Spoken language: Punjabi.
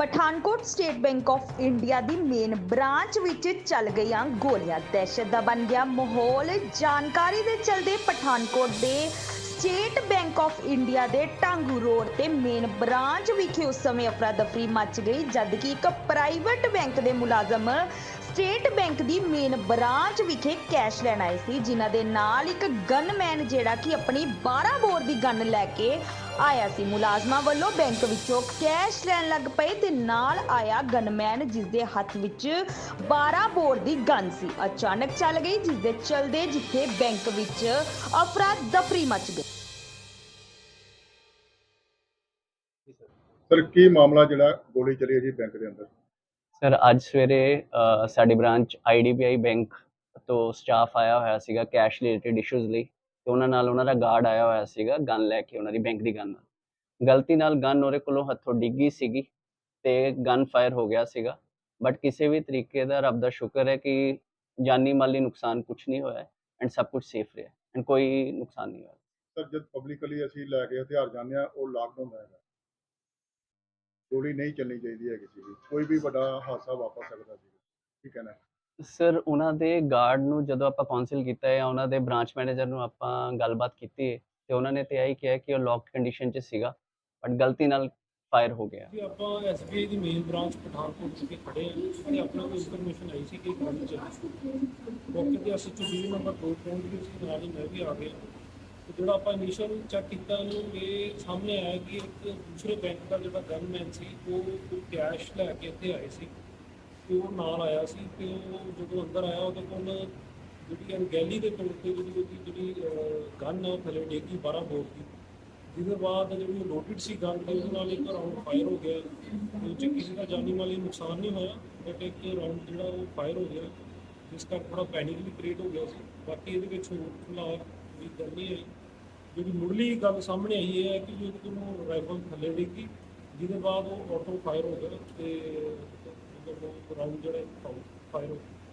Pathankot state bank of India the main branch ਵਿੱਚ ਚੱਲ ਗਈਆਂ ਗੋਲੀਆਂ। ਦਹਿਸ਼ਤ ਦਾ ਬਣ ਗਿਆ ਮਾਹੌਲ। ਜਾਣਕਾਰੀ ਦੇ ਚਲਦੇ ਪਠਾਨਕੋਟ ਦੇ ਸਟੇਟ ਬੈਂਕ ਆਫ ਇੰਡੀਆ ਦੇ ਟਾਂਗੂ ਰੋਡ ਤੇ ਮੇਨ ਬ੍ਰਾਂਚ ਵਿਖੇ ਉਸ ਸਮੇਂ ਅਫਰਾ ਦਫਰੀ ਮਚ ਗਈ, ਜਦ ਕਿ ਇੱਕ ਪ੍ਰਾਈਵੇਟ ਬੈਂਕ ਦੇ ਮੁਲਾਜ਼ਮ ਸਟੇਟ ਬੈਂਕ ਦੀ ਮੇਨ ਬ੍ਰਾਂਚ ਵਿਖੇ ਕੈਸ਼ ਲੈਣ ਆਏ ਸੀ, ਜਿਨ੍ਹਾਂ ਦੇ ਨਾਲ ਇੱਕ ਗਨਮੈਨ ਜਿਹੜਾ ਕਿ ਆਪਣੀ 12 ਬੋਰ ਦੀ ਗਨ ਲੈ ਕੇ ਆਇਆ ਸੀ ਮੁਲਾਜ਼ਮਾਂ ਵੱਲੋਂ ਬੈਂਕ ਵਿੱਚੋਂ ਕੈਸ਼ ਲੈਣ ਲੱਗ ਪਏ ਤੇ ਨਾਲ ਆਇਆ ਗਨਮੈਨ ਜਿਸ ਦੇ ਹੱਥ ਵਿੱਚ 12 ਬੋਰ ਦੀ ਗਨ ਸੀ। ਅਚਾਨਕ ਚੱਲ ਗਈ ਜਿਸ ਦੇ ਚਲਦੇ ਜਿੱਥੇ ਬੈਂਕ ਵਿੱਚ ਅਫਰਾ ਦਫਰੀ ਮਚ ਗਈ ਸਰ ਕੀ ਮਾਮਲਾ ਜਿਹੜਾ ਗੋਲੀ ਚੱਲੀ ਹੈ ਜੀ ਬੈਂਕ ਦੇ ਅੰਦਰ? ਸਰ ਅੱਜ ਸਵੇਰੇ ਅ, ਸਾਡੀ ਬ੍ਰਾਂਚ ਆਈਡੀਬੀਆਈ ਬੈਂਕ ਤੋਂ ਸਟਾਫ ਆਇਆ ਹੋਇਆ ਸੀਗਾ ਕੈਸ਼ ਰਿਲੇਟਡ ਇਸ਼ੂਜ਼ ਲਈ। ਤੇ ਉਹਨਾਂ ਨਾਲ ਉਹਨਾਂ ਦਾ ਗਾਰਡ ਆਇਆ ਹੋਇਆ ਸੀਗਾ ਗਨ ਲੈ ਕੇ ਉਹਨਾਂ ਦੀ ਬੈਂਕ ਦੀ ਗਨ ਨਾਲ। ਗਲਤੀ ਨਾਲ ਗਨ ਉਹਦੇ ਕੋਲੋਂ ਹੱਥੋਂ ਡਿੱਗੀ ਸੀਗੀ ਤੇ ਗਨ ਫਾਇਰ ਹੋ ਗਿਆ ਸੀਗਾ। ਬਟ ਕਿਸੇ ਵੀ ਤਰੀਕੇ ਦਾ ਰੱਬ ਦਾ ਸ਼ੁਕਰ ਹੈ ਕਿ ਜਾਨੀ ਮਾਲੀ ਨੁਕਸਾਨ ਕੁਝ ਨਹੀਂ ਹੋਇਆ ਐਂਡ ਸਭ ਕੁਝ ਸੇਫ ਰਿਹਾ ਐਂਡ ਕੋਈ ਨੁਕਸਾਨ ਨਹੀਂ ਹੋਇਆ। ਸਰ ਜਦ ਪਬਲਿਕਲੀ ਅਸੀਂ ਲੈ ਕੇ ਹਥਿਆਰ ਜਾਂਦੇ ਆ ਉਹ ਲਾਕਡਾਊਨ ਹੈਗਾ ਗੋਲੀ ਨਹੀਂ ਚੱਲਣੀ ਚਾਹੀਦੀ ਹੈ ਕਿਸੇ ਦੀ ਕੋਈ ਵੀ ਵੱਡਾ ਹਾਦਸਾ ਵਾਪਰ ਸਕਦਾ ਸੀ ਠੀਕ ਹੈ ਨਾ? ਸਰ, ਉਹਨਾਂ ਦੇ ਗਾਰਡ ਨੂੰ ਜਦੋਂ ਆਪਾਂ ਕਾਉਂਸਲ ਕੀਤਾ ਹੈ ਉਹਨਾਂ ਦੇ ਬ੍ਰਾਂਚ ਮੈਨੇਜਰ ਨੂੰ ਆਪਾਂ ਗੱਲਬਾਤ ਕੀਤੀ ਹੈ, ਤੇ ਉਹਨਾਂ ਨੇ ਤੇ ਆਹੀ ਕਿਹਾ ਕਿ ਉਹ ਲੌਕਡ ਕੰਡੀਸ਼ਨ 'ਚ ਸੀਗਾ ਬਟ ਗਲਤੀ ਨਾਲ ਫਾਇਰ ਹੋ ਗਿਆ। ਕਿ ਆਪਾਂ ਐਸਬੀਆਈ ਦੀ ਮੇਨ ਬ੍ਰਾਂਚ ਪਠਾਨਕੋਟ ਵਿਖੇ ਖੜੇ ਹਾਂ, ਤੇ ਆਪਣਾ ਕੋਈ ਇਨਫੋਰਮੇਸ਼ਨ ਆਈ ਸੀ ਕਿ ਇੱਕ ਗਨ ਮੌਕੇ ਤੇ ਅਸੀਂ ਚੁੱਕੀ ਨੰਬਰ 2 ਪਹੁੰਚ ਗਏ ਸੀ, ਨਾਲ ਹੀ ਮੈਂ ਵੀ ਆ ਗਿਆ। ਤੇ ਜਿਹੜਾ ਆਪਾਂ ਇਨੀਸ਼ੀਅਲ ਚੈੱਕ ਕੀਤਾ, ਉਹਨੂੰ ਇਹ ਸਾਹਮਣੇ ਆਇਆ ਕਿ ਇੱਕ ਦੂਸਰੇ ਬੈਂਕ ਦਾ ਜਿਹੜਾ ਗਨਮੈਨ ਸੀ, ਉਹ ਕੈਸ਼ ਲੈ ਕੇ ਇੱਥੇ ਆਏ ਸੀ। ਤੇ ਉਹ ਨਾਲ ਆਇਆ ਸੀ ਤੇ ਉਹ ਜਦੋਂ ਅੰਦਰ ਆਇਆ, ਉਹਦੇ ਕੋਲ ਜਿਹੜੀ ਅਣਗਹਿਲੀ ਦੇ ਤੌਰ ਤੇ ਜਿਹੜੀ ਉਹਦੀ ਜਿਹੜੀ ਗਨ ਹੈ ਉਹ ਥੱਲੇ ਡੇਗੀ 12 ਬੋਰ ਦੀ ਜਿਹਦੇ ਬਾਅਦ ਜਿਹੜੀ ਲੋਡਡ ਸੀ ਗਨ ਤੇ ਉਹਦੇ ਨਾਲ ਇੱਕ ਰਾਉਂਡ ਫਾਇਰ ਹੋ ਗਿਆ। ਉਹ 'ਚ ਕਿਸੇ ਦਾ ਜਾਨੀ ਮਾਲੀ ਨੁਕਸਾਨ ਨਹੀਂ ਹੋਇਆ ਬਟ ਇੱਕ ਰਾਉਂਡ ਜਿਹੜਾ ਉਹ ਫਾਇਰ ਹੋ ਗਿਆ, ਜਿਸ ਕਰਕੇ ਥੋੜਾ ਪੈਨਿਕ ਵੀ ਕ੍ਰੀਏਟ ਹੋ ਗਿਆ ਸੀ। ਬਾਕੀ ਇਹਦੇ ਵਿੱਚ ਹੋਰ ਫਿਲਹਾਲ ਵੀ ਗੱਲ ਨਹੀਂ ਆਈ ਜਿਹੜੀ ਮੁੱਢਲੀ ਗੱਲ ਸਾਹਮਣੇ ਆਈ ਹੈ ਕਿ ਉਹਦੇ ਕੋਲੋਂ ਰਾਈਫਲ ਥੱਲੇ ਡਿੱਗੀ, ਜਿਹਦੇ ਬਾਅਦ ਉਹ ਆਟੋ ਫਾਇਰ ਹੋ ਗਿਆ ਤੇ ਮਤਲਬ ਉਹ ਰਾਉਂਡ ਜਿਹੜਾ ਫਾਇਰ ਹੋ ਗਿਆ